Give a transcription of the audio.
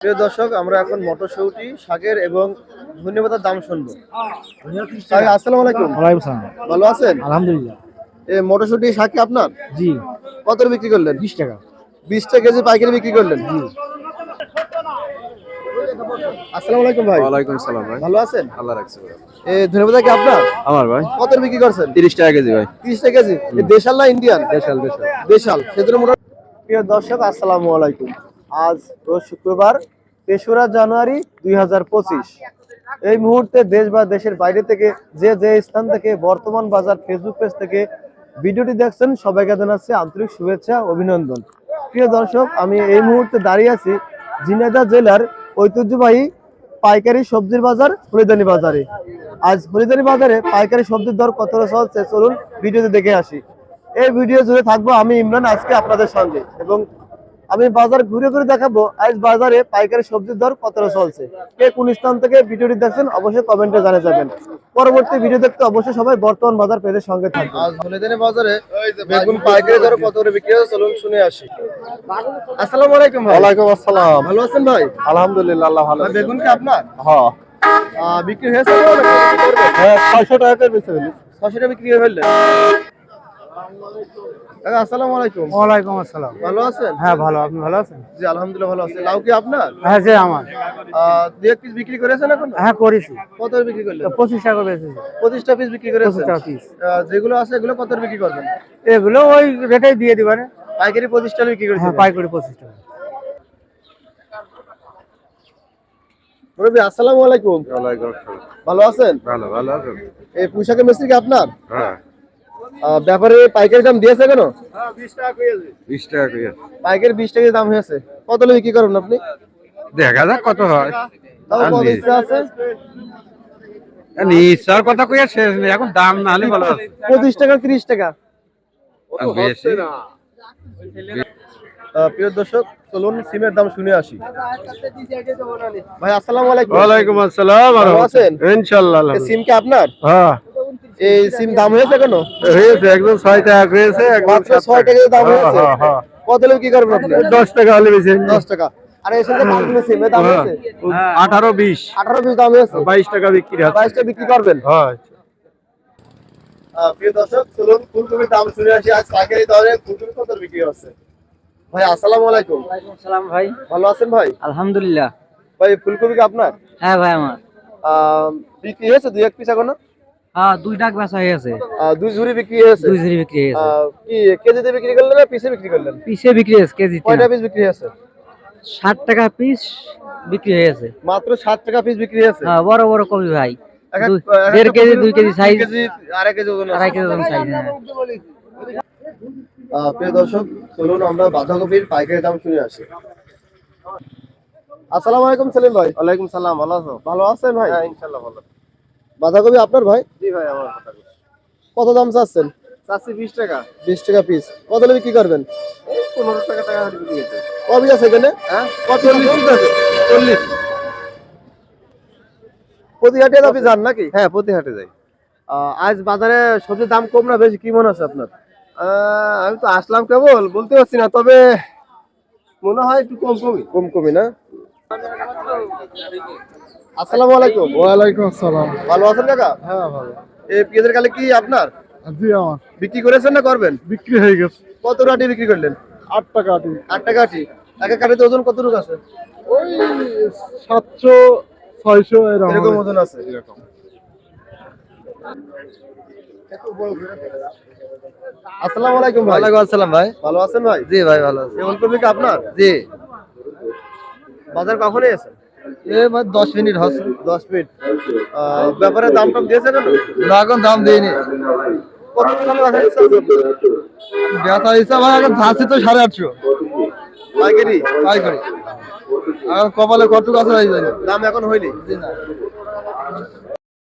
প্রিয় দর্শক আমরা এখন মটরশুঁটি শাকের এবং ধন্যবাদের দাম শুনব। ভাই, আসসালামু আলাইকুম। ওয়ালাইকুম সালাম। ভালো আছেন? আলহামদুলিল্লাহ। এ মটরশুঁটি শাক আপনার? জি। কত বিক্রি করলেন? বিশ টাকা। বিশ টাকা কেজি পাইকারি বিক্রি করলেন? আসসালামু আলাইকুম ভাই। ওয়ালাইকুম সালাম ভাই। ভালো আছেন? আল্লাহ রাখছে এ ধন্যবাদ কি আপনার? আমার ভাই। কত বিক্রি করছেন? তিরিশ টাকা কেজি ভাই। তিরিশ টাকা কেজি। দেশাল না ইন্ডিয়ান? দেশাল দেশাল। দেশাল। সেজন্য প্রিয় দর্শক আসসালামু আলাইকুম। আজ রোজ শুক্রবার তেসরা জানুয়ারি দুই হাজার পঁচিশ। এই মুহূর্তে দেশ বা দেশের বাইরে থেকে যে যে স্থান থেকে বর্তমান বাজার ফেসবুক পেজ থেকে ভিডিওটি দেখছেন, সবাইকে জানাচ্ছি আন্তরিক শুভেচ্ছা, অভিনন্দন। প্রিয় দর্শক, আমি এই মুহূর্তে দাঁড়িয়ে আছি ঝিনাইদহ জেলার ঐতিহ্যবাহী পাইকারি সবজির বাজার, হরিদানি বাজারে। আজ হরিদানি বাজারে পাইকারি সবজির দর কত চলছে চলুন ভিডিওতে দেখে আসি। এই ভিডিও জুড়ে থাকব আমি, ইমরান, আজকে আপনাদের সঙ্গে। এবং আমি বাজার ঘুরে ঘুরে দেখাবো। আজ বাজারে পাইকারি সবজির দর কতটা চলছে? কে কোন স্থান থেকে ভিডিওটি দেখছেন অবশ্যই কমেন্টে জানিয়ে যাবেন। পরবর্তী ভিডিও দেখতে অবশ্যই সবাই বর্তমান বাজার পেজের সঙ্গে থাকবে আজ হলিদিনে বাজারে বেগুন পাইকারি দর কত করে বিক্রি হচ্ছে চলুন শুনে আসি। আসসালামু আলাইকুম ভাই। ওয়ালাইকুম আসসালাম। ভালো আছেন ভাই? আলহামদুলিল্লাহ আল্লাহ ভালো বেগুন কি আপনার? হ্যাঁ আহ, বিক্রি হয়েছে হ্যাঁ ছয়শো টাকা করে বেচে ফেলি। ছশো টাকা বিক্রি হয়ে ফেললেন কাকা, আসসালামু আলাইকুম। ওয়ালাইকুম আসসালাম। ভালো আছেন? হ্যাঁ ভালো। আপনি ভালো আছেন? জি আলহামদুলিল্লাহ ভালো আছি। লাউ কি আপনার? হ্যাঁ যে আমার। আহ, এক পিস বিক্রি করেছেন এখন? হ্যাঁ করেছি। কত বিক্রি করলেন? পঁচিশ টাকা বেশি পঁচিশটা পিস বিক্রি করেছেন? পঁচিশ পিস যেগুলো আছে এগুলো কত বিক্রি করবেন? এগুলো ওই রেটেই দিয়ে দিবারে পাইকারি পঁচিশটা বিক্রি হ্যাঁ করেছেন পাইকারি পঁচিশ টাকা মুরব্বী আসসালামু আলাইকুম। ওয়ালাইকুম আসসালাম। ভালো আছেন? ভালো ভালো আছেন। এই পোশাকের মিস্ত্রি কি আপনার? হ্যাঁ। ব্যাপারে পাইকারি দাম দিয়েছে কেন? বিশ টাকা পাইকারি বিশ টাকা দাম হয়েছে। কত বিক্রি করবেন আপনি? দেখা যাক কত হয়। তাও কত ইচ্ছা আছে? নিশ্চয় কথা কইয়া শেষ নেই। এখন দাম না হলে ভালো পঁচিশ টাকা ত্রিশ টাকা। প্রিয় দর্শক চলুন সিমের দাম শুনে আসি। ভাই আসসালামু আলাইকুম। ওয়ালাইকুম আসসালাম ভালো আছেন? ইনশাআল্লাহ সিম কি আপনার? হ্যাঁ। এই সিম দাম হয়েছে কেন? হয়েছে একদম ছয় টাকা হয়েছে মাত্র ছয় টাকা। দাম হয়েছে? কত হলে কি করবেন আপনি? দশ টাকা হলে বেশি। দশ টাকা। আর এর সাথে পাঁচগুলো সিম দাম হয়েছে? আঠারো বিশ। আঠারো পিস দাম হয়েছে? বাইশ টাকা বিক্রি হয় বাইশটা বিক্রি করবেন? হয়। প্রিয় দর্শক চলুন ফুলকপির দাম শুনে আসি। আজ পাইকারি দরে ফুলকপি কত বিক্রি হচ্ছে? ভাই আসসালামু আলাইকুম। সালাম ভাই। ভালো আছেন ভাই? আলহামদুলিল্লাহ। ভাই ফুলকপি কি আপনার? হ্যাঁ ভাই আমার। আহ, বিক্রি হয়েছে দুই এক পিস এখনও? হ্যাঁ দুই টাকা বেচা হয়ে গেছে। দুই ঝুড়ি বিক্রি হয়েছে দুই ঝুড়ি বিক্রি কি কেজিতে বিক্রি করলেন না পিসে বিক্রি করলেন? পিসে বিক্রি হয়েছে কেজি কয়টা পিস বিক্রি হয়েছে? ষাট টাকা পিস বিক্রি মাত্র টাকা পিস বিক্রি হয়েছে? হ্যাঁ বড় বড় কবি ভাই। দুই- দেড় কেজি দুই কেজি সাইজ কেজি আড়াই কেজি ওজন আড়াই কেজি ওজন সাইজ হ্যাঁ। প্রিয় দর্শক চলুন আমরা বাঁধাকপির পাইকারি দাম শুনে আসি। আসসালামু আলাইকুম সেলিম ভাই। ওয়ালাইকুম সালাম ভালো আছো? ভালো আছেন ভাই? হ্যাঁ ইনশাআল্লাহ ভালো। বাঁধাকপি আপনার ভাই? জি ভাই আমার কত দাম চাচ্ছেন? চাচ্ছি বিশ টাকা। বিশ টাকা পিস কত হলে বিক্রি করবেন? পনেরো টাকা টাকা হলে কবি আছে এখানে? হ্যাঁ? কত চল্লিশ আছে। চল্লিশ। প্রতি হাটে আপনি যান নাকি? হ্যাঁ প্রতি হাটে যাই। আহ, আজ বাজারে সবজির দাম কম না বেশি কি মনে আছে আপনার? আহ, আমি তো আসলাম কেবল বলতে পারছি না তবে মনে হয় একটু কম কমই। কম কমই না? আসসালামু আলাইকুম। ওয়ালাইকুম আসসালাম। ভালো আছেন কাকা? হ্যাঁ ভালো। এই পেঁয়াজের কালে কি আপনার? জি আমার। বিক্রি করেছেন না করবেন? বিক্রি হয়ে গেছে। কত টাটি বিক্রি করলেন? আট টাকা আটি। আট টাকা আটি। এক এক কাঠিতে ওজন কত রূপ আছে? ওই সাতশো ছয়শো এরকম এরকম ওজন আছে? এরকম। আসসালামু আলাইকুম ভাই। আসসালাম ভাই। ভালো আছেন ভাই? জি ভাই ভালো আছি। এই ওলকপি আপনার? জি। বাজার কখনই আছে? এ ভাই দশ মিনিট হচ্ছে। দশ মিনিট। ব্যাপারে দাম টাম দিয়েছে কেন? না এখন দাম দিইনি। আপনার? হিসাব এখন ধাঁচি তো সাড়ে আটশো। পাইকারি? তাই করি আর কপালে কত হয়ে দাম এখন হয়নি? না।